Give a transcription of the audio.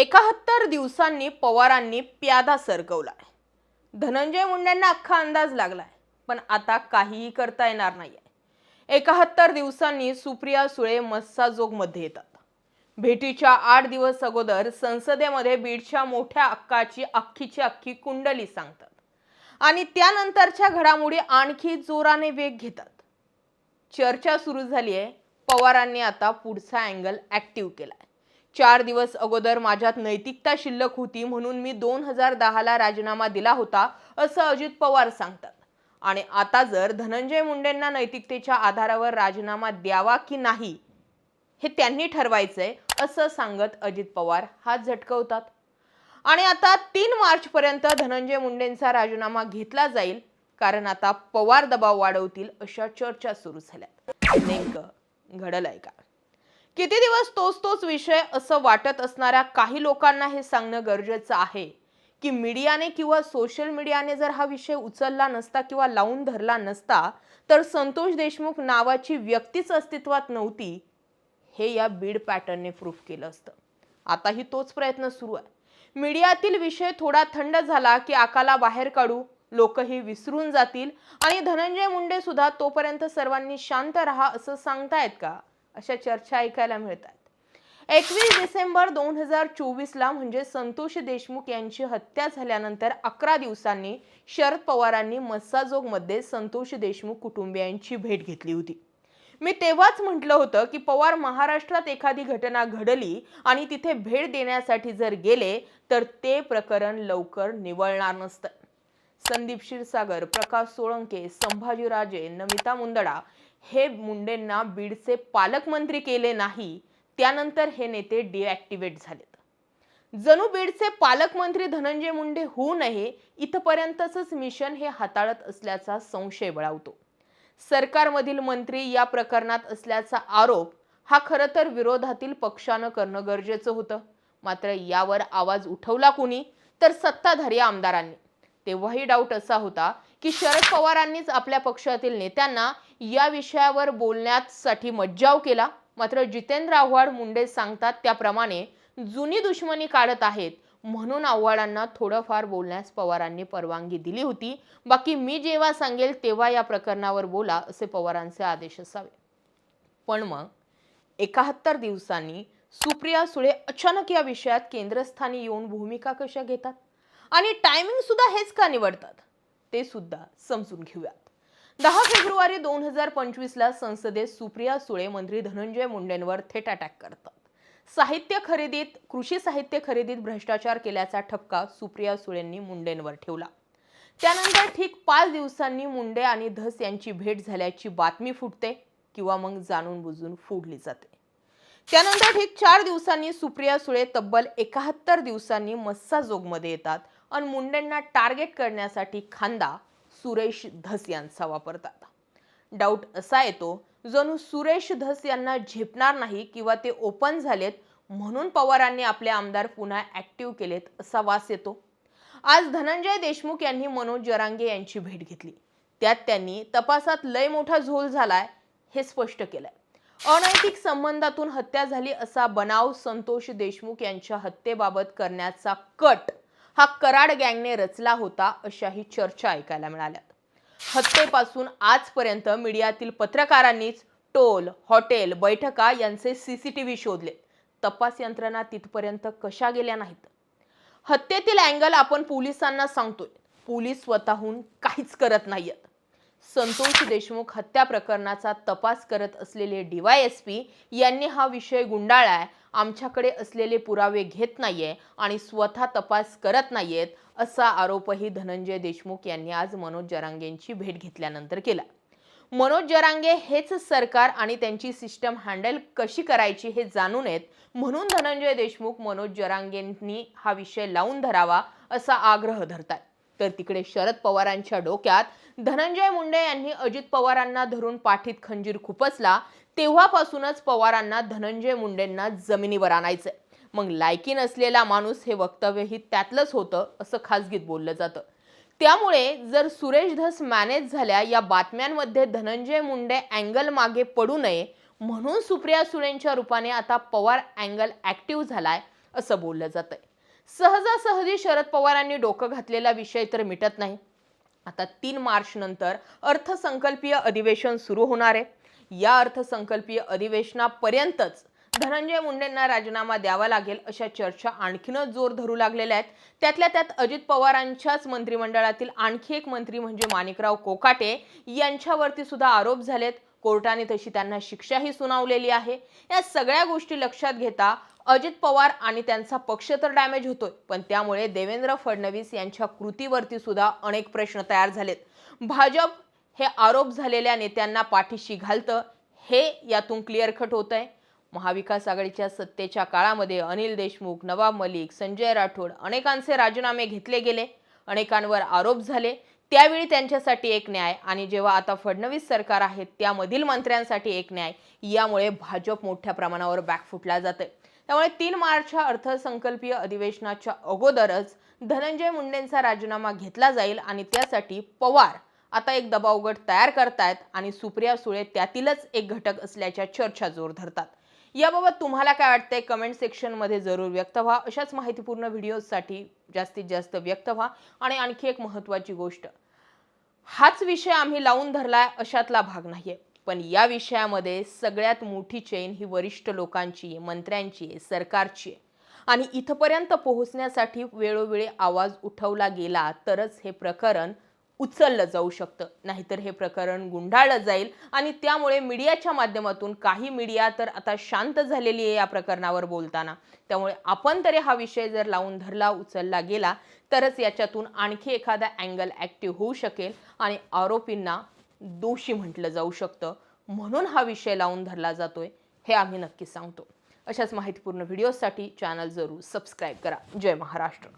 एकाहत्तर दिवसांनी पवारांनी प्यादा सरकवलाय धनंजय मुंडेंना अख्खा अंदाज लागलाय पण आता काहीही करता येणार नाहीये. एकाहत्तर दिवसांनी सुप्रिया सुळे मस्साजोगमध्ये येतात. भेटीच्या आठ दिवस अगोदर संसदेमध्ये बीडच्या मोठ्या अक्काची अख्खीची अख्खी कुंडली सांगतात. आणि त्यानंतरच्या घडामोडी आणखी जोराने वेग घेतात. चर्चा सुरू झाली आहे पवारांनी आता पुढचा अँगल ऍक्टिव्ह आहे चार दिवस अगोदर माझ्यात नैतिकता शिल्लक होती म्हणून मी दोन हजार दहाला राजीनामा दिला होता असं अजित पवार सांगतात. आणि आता जर धनंजय मुंडेंना नैतिकतेच्या आधारावर राजीनामा द्यावा की नाही हे त्यांनी ठरवायचंय असं सांगत अजित पवार हात झटकवतात. आणि आता तीन मार्चपर्यंत धनंजय मुंडेंचा राजीनामा घेतला जाईल कारण आता पवार दबाव वाढवतील अशा चर्चा सुरू झाल्या नेमकं घडलंय का? किती दिवस तोच तोच विषय असं वाटत असणाऱ्या काही लोकांना हे सांगणं गरजेचं आहे? की मीडियाने किंवा सोशल मीडियाने जर हा विषय उचलला नसता किंवा लावून धरला नसता तर संतोष देशमुख नावाची व्यक्तीच अस्तित्वात नव्हती. हे या बीड पॅटर्नने प्रूफ केलं असतं. आताही तोच प्रयत्न सुरू आहे. मीडियातील विषय थोडा थंड झाला की आकाला बाहेर काढू लोकही विसरून जातील आणि धनंजय मुंडे सुद्धा तोपर्यंत सर्वांनी शांत राहा असं सांगतायत का? अशा चर्चा ऐकायला मिळतात. एकवीस डिसेंबर दोन हजार चोवीसला म्हणजे संतोष देशमुख यांची हत्या झाल्यानंतर अकरा दिवसांनी शरद पवारांनी मस्साजोगमध्ये संतोष देशमुख कुटुंबियांची भेट घेतली होती. मी तेव्हाच म्हटलं होतं की पवार महाराष्ट्रात एखादी घटना घडली आणि तिथे भेट देण्यासाठी जर गेले तर ते प्रकरण लवकर निवळणार नसतं. संदीप क्षीरसागर प्रकाश सोळंके संभाजीराजे नमिता मुंदडा हे मुंडेंना बीडचे पालकमंत्री केले नाही त्यानंतर हे नेते डिॲक्टिवेट झालेत. जणू बीडचे पालकमंत्री धनंजय मुंडे होऊ नये इथपर्यंतच मिशन हे हाताळत असल्याचा संशय बळावतो. सरकारमधील मंत्री या प्रकरणात असल्याचा आरोप हा खरं तर विरोधातील पक्षानं करणं गरजेचं होतं. मात्र यावर आवाज उठवला कुणी? तर सत्ताधारी आमदारांनी. तेव्हाही डाऊट असा होता की शरद पवारांनीच आपल्या पक्षातील नेत्यांना या विषयावर बोलण्यासाठी मज्जाव केला. मात्र जितेंद्र आव्हाड मुंडे सांगतात त्याप्रमाणे जुनी दुश्मनी काढत आहेत. म्हणून आव्हाडांना थोडंफार बोलण्यास पवारांनी परवानगी दिली होती. बाकी मी जेव्हा सांगेल तेव्हा या प्रकरणावर बोला असे पवारांचे आदेश असावे. पण मग एकाहत्तर दिवसांनी सुप्रिया सुळे अचानक या विषयात केंद्रस्थानी येऊन भूमिका कशा घेतात? आणि टायमिंग सुद्धा हेच का निवडतात? ते सुद्धा समजून घेऊयात. दहा फेब्रुवारी दोन हजार पंचवीसला संसदेत सुप्रिया सुळे मंत्री धनंजय मुंडेंवर थेट अटॅक करतात. साहित्य खरेदीत कृषी साहित्य खरेदीत भ्रष्टाचार केल्याचा ठपका सुप्रिया सुळेंनी मुंडेंवर ठेवला. त्यानंतर ठीक पाच दिवसांनी मुंडे आणि धस यांची भेट झाल्याची बातमी फुटते किंवा मग जाणून बुजून फोडली जाते. त्यानंतर ठीक चार दिवसांनी सुप्रिया सुळे तब्बल एकाहत्तर दिवसांनी मस्साजोगमध्ये येतात आणि मुंडेंना टार्गेट करण्यासाठी खांदा सुरेश धस यांचा वापरतात. डाऊट असा येतो जणू सुरेश धस यांना झेपणार नाही किंवा ते ओपन झालेत म्हणून पवारांनी आपले आमदार पुन्हा ऍक्टिव्ह केलेत असा वास येतो. आज धनंजय देशमुख यांनी मनोज जरांगे यांची भेट घेतली. त्यात त्यांनी तपासात लय मोठा झोल झालाय हे स्पष्ट केलंय. अनैतिक संबंधातून हत्या झाली असा बनाव संतोष देशमुख यांच्या हत्येबाबत करण्याचा कट हा कराड गँगने रचला होता अशाही चर्चा ऐकायला मिळाल्या हत्येपासून आजपर्यंत मीडियातील पत्रकारांनीच टोल हॉटेल बैठका यांचे सीसीटीव्ही शोधले. तपास यंत्रणा तिथपर्यंत कशा गेल्या नाहीत? हत्येतील अँगल आपण पोलिसांना सांगतोय. पोलीस स्वतःहून काहीच करत नाहीयेत. संतोष देशमुख हत्या प्रकरणाचा तपास करत असलेले डीवायएसपी यांनी हा विषय गुंडाळलाय आमच्याकडे असलेले पुरावे घेत नाहीये आणि स्वतः तपास करत नाहीयेत असा आरोपही धनंजय देशमुख यांनी आज मनोज जरांगेंची भेट घेतल्यानंतर केला. मनोज जरांगे हेच सरकार आणि त्यांची सिस्टम हँडल कशी करायची हे जाणून येत म्हणून धनंजय देशमुख मनोज जरांगेंनी हा विषय लावून धरावा असा आग्रह धरतात. तर तिकडे शरद पवारांच्या डोक्यात धनंजय मुंडे यांनी अजित पवारांना धरून पाठीत खंजीर खुपसला तेव्हापासूनच पवारांना धनंजय मुंडेंना जमिनीवर आणायचंय. मग लायकी नसलेला माणूस हे वक्तव्यही त्यातलंच होतं असं खासगीत बोललं जातं. त्यामुळे जर सुरेश धस मॅनेज झाल्या या बातम्यांमध्ये धनंजय मुंडे अँगल मागे पडू नये म्हणून सुप्रिया सुळेंच्या रूपाने आता पवार अँगल ॲक्टिव्ह झालाय असं बोललं जातंय. आहे सहजासहजी शरद पवारांनी डोकं घातलेला विषय तर मिटत नाही. आता तीन मार्च नंतर अर्थसंकल्पीय अधिवेशन सुरू होणार आहे. या अर्थसंकल्पीय अधिवेशनापर्यंतच धनंजय मुंडेंना राजीनामा द्यावा लागेल अशा चर्चा आणखीनच जोर धरू लागलेल्या आहेत. त्यातल्या त्यात अजित पवारांच्याच मंत्रिमंडळातील आणखी एक मंत्री म्हणजे माणिकराव कोकाटे यांच्यावरती सुद्धा आरोप झालेत. कोर्टाने तशी त्यांना शिक्षाही सुनावलेली आहे. या सगळ्या गोष्टी लक्षात घेता अजित पवार आणि त्यांचा पक्ष तर डॅमेज होतोय पण त्यामुळे देवेंद्र फडणवीस यांच्या कृतीवरती सुद्धा अनेक प्रश्न तयार झालेत. भाजप हे आरोप झालेल्या नेत्यांना पाठीशी घालतं हे यातून क्लिअर कट होत आहे महाविकास आघाडीच्या सत्तेच्या काळामध्ये अनिल देशमुख नवाब मलिक संजय राठोड अनेकांचे राजीनामे घेतले गेले अनेकांवर आरोप झाले. त्यावेळी त्यांच्यासाठी एक न्याय आणि जेव्हा आता फडणवीस सरकार आहे त्यामधील मंत्र्यांसाठी एक न्याय. यामुळे भाजप मोठ्या प्रमाणावर बॅकफुटला जाते त्यामुळे तीन मार्चच्या अर्थसंकल्पीय अधिवेशनाच्या अगोदरच धनंजय मुंडेंचा राजीनामा घेतला जाईल आणि त्यासाठी पवार आता एक दबावगट तयार करतायत आणि सुप्रिया सुळे त्यातीलच एक घटक असल्याच्या चर्चा जोर धरतात. याबाबत तुम्हाला काय वाटतंय? कमेंट सेक्शनमध्ये जरूर व्यक्त व्हा. अशाच माहितीपूर्ण व्हिडिओसाठी जास्तीत जास्त व्यक्त व्हा. आणि आणखी एक महत्त्वाची गोष्ट हाच विषय आम्ही लावून धरलाय अशातला भाग नाहीये. पण या विषयामध्ये सगळ्यात मोठी चेन ही वरिष्ठ लोकांची आहे मंत्र्यांची आहे सरकारची आहे. आणि इथपर्यंत पोहोचण्यासाठी वेळोवेळी आवाज उठवला गेला तरच हे प्रकरण उचललं जाऊ शकतं. नाहीतर हे प्रकरण गुंडाळलं जाईल आणि त्यामुळे मीडियाच्या माध्यमातून काही मीडिया तर आता शांत झालेली आहे या प्रकरणावर बोलताना. त्यामुळे आपण तरी हा विषय जर लावून धरला उचलला गेला तरच याच्यातून आणखी एखादा अँगल ॲक्टिव्ह होऊ शकेल आणि आरोपींना दोषी म्हटलं जाऊ शकतं. म्हणून हा विषय लावून धरला जातोय हे आम्ही नक्कीच सांगतो. अशाच माहितीपूर्ण व्हिडिओसाठी चॅनल जरूर सबस्क्राईब करा. जय महाराष्ट्र.